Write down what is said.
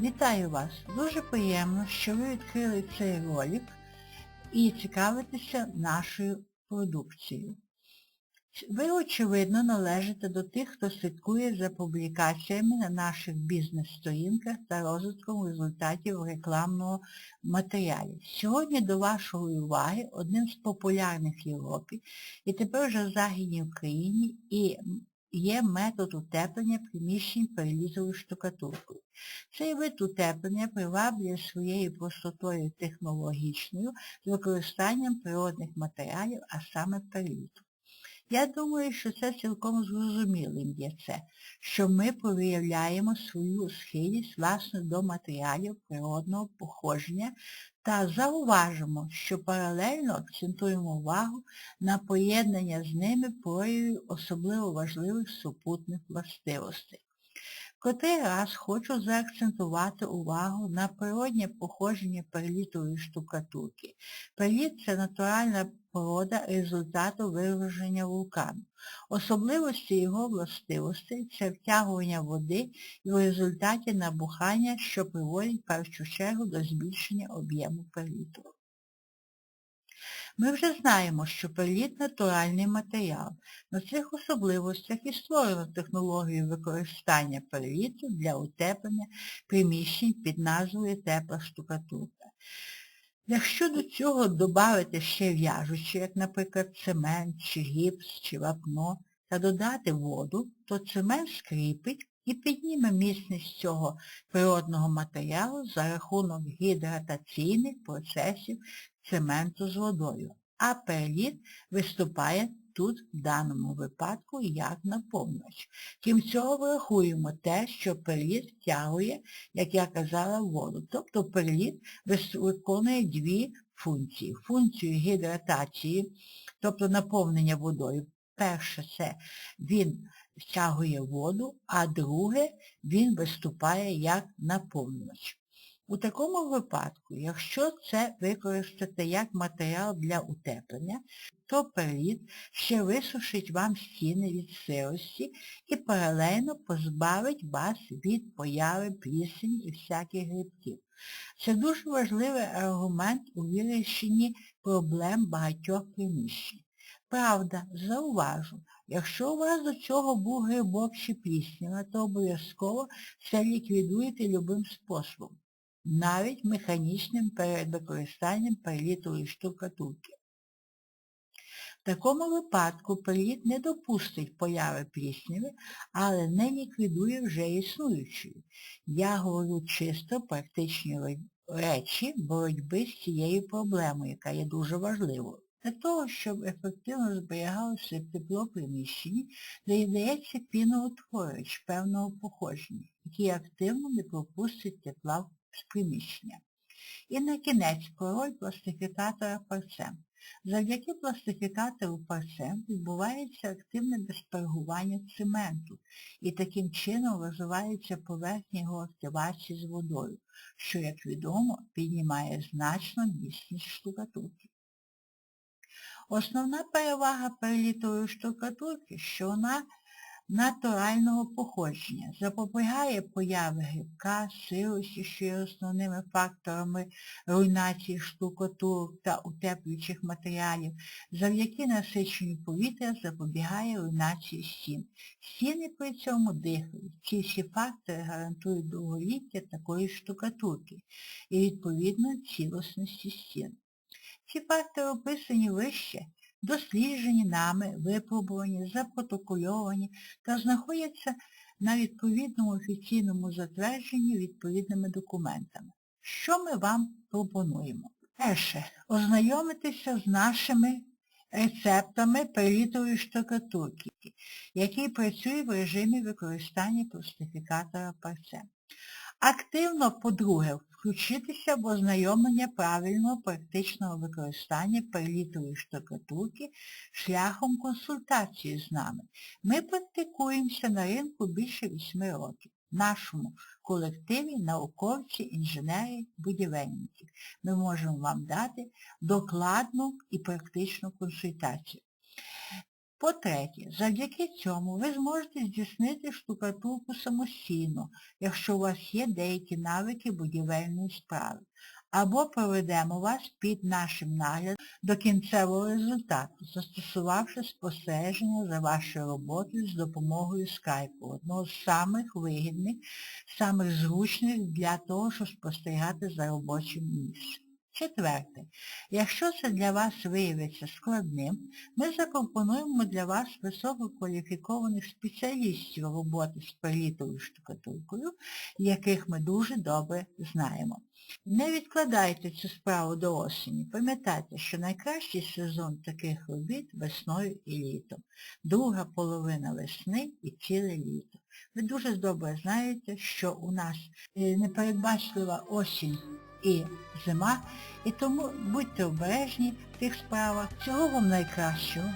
Вітаю вас! Дуже приємно, що ви відкрили цей ролик і цікавитеся нашою продукцією. Ви, очевидно, належите до тих, хто слідкує за публікаціями на наших бізнес-сторінках та розвитком результатів рекламного матеріалу. Сьогодні до вашої уваги одним з популярних в Європі і тепер вже в Західній Україні і є метод утеплення приміщень перелізовою штукатуркою. Цей вид утеплення приваблює своєю простотою технологічною з використанням природних матеріалів, а саме перліту. Я думаю, що це цілком зрозумілим є це, що ми проявляємо свою схильність власне до матеріалів природного походження та зауважимо, що паралельно акцентуємо увагу на поєднання з ними проявів особливо важливих супутних властивостей. Котрий раз хочу заакцентувати увагу на природнє походження перлітової штукатурки. Перліт – це натуральна порода результату виверження вулкану. Особливості його властивостей це втягування води і в результаті набухання, що приводить в першу чергу до збільшення об'єму перліту. Ми вже знаємо, що перліт – натуральний матеріал. На цих особливостях і створено технологію використання перліту для утеплення приміщень під назвою тепла штукатурка. Якщо до цього додати ще в'яжучі, як, наприклад, цемент, чи гіпс, чи вапно, та додати воду, то цемент скріпить і підніме міцність цього природного матеріалу за рахунок гідратаційних процесів цементу з водою. А переліт виступає тут в даному випадку як наповнювач. Крім цього, врахуємо те, що перліт втягує, як я казала, воду. Тобто перліт виконує дві функції. Функцію гідратації, тобто наповнення водою. Перше, це він втягує воду, а друге, він виступає як наповнювач. У такому випадку, якщо це використати як матеріал для утеплення, то перліт ще висушить вам стіни від сирості і паралельно позбавить вас від появи плісені і всяких грибків. Це дуже важливий аргумент у вирішенні проблем багатьох приміщень. Правда, зауважу, якщо у вас до цього був грибок чи пліснява, то обов'язково це ліквідуєте любим способом навіть механічним використанням перелітової штукатурки. В такому випадку переліт не допустить появи плісняви, але не ліквідує вже існуючої. Я говорю чисто практичні речі боротьби з цією проблемою, яка є дуже важливою. Для того, щоб ефективно зберігалося тепло приміщення, додається піноутворювач певного походження, який активно не пропустить тепла з приміщення. І на кінець король пластифікатора парцем. Завдяки пластифікатору парцем відбувається активне диспергування цементу і таким чином розвивається поверхня його активації з водою, що, як відомо, піднімає значно міцність штукатурки. Основна перевага перелітової штукатурки, що вона натурального походження, запобігає появи грибка, сирості, що є основними факторами руйнації штукатурок та утеплюючих матеріалів, завдяки насиченню повітря запобігає руйнації стін. Стіни при цьому дихають. Ці всі фактори гарантують довголіття такої штукатурки і, відповідно, цілісності стін. Ці фактори описані вище досліджені нами, випробувані, запротокольовані та знаходяться на відповідному офіційному затвердженні відповідними документами. Що ми вам пропонуємо? Перше, ознайомитися з нашими рецептами перелітової штукатурки, який працює в режимі використання пластифікатора парцем. Активно, по-друге, включитися в ознайомлення правильного практичного використання перелітової штукатурки шляхом консультації з нами. Ми практикуємося на ринку більше 8 років. В нашому колективі науковці, інженери, будівельники. Ми можемо вам дати докладну і практичну консультацію. По-третє, завдяки цьому ви зможете здійснити штукатурку самостійно, якщо у вас є деякі навики будівельної справи. Або проведемо вас під нашим наглядом до кінцевого результату, застосувавши спостереження за вашою роботою з допомогою скайпу, одного з самих вигідних, самих зручних для того, щоб спостерігати за робочим місцем. Четверте. Якщо це для вас виявиться складним, ми запропонуємо для вас висококваліфікованих спеціалістів роботи з перітовою штукатуркою, яких ми дуже добре знаємо. Не відкладайте цю справу до осені. Пам'ятайте, що найкращий сезон таких робіт весною і літом. Друга половина весни і ціле літо. Ви дуже добре знаєте, що у нас е, непередбачлива осінь і зима, і тому будьте обережні в тих справах. Всього вам найкращого.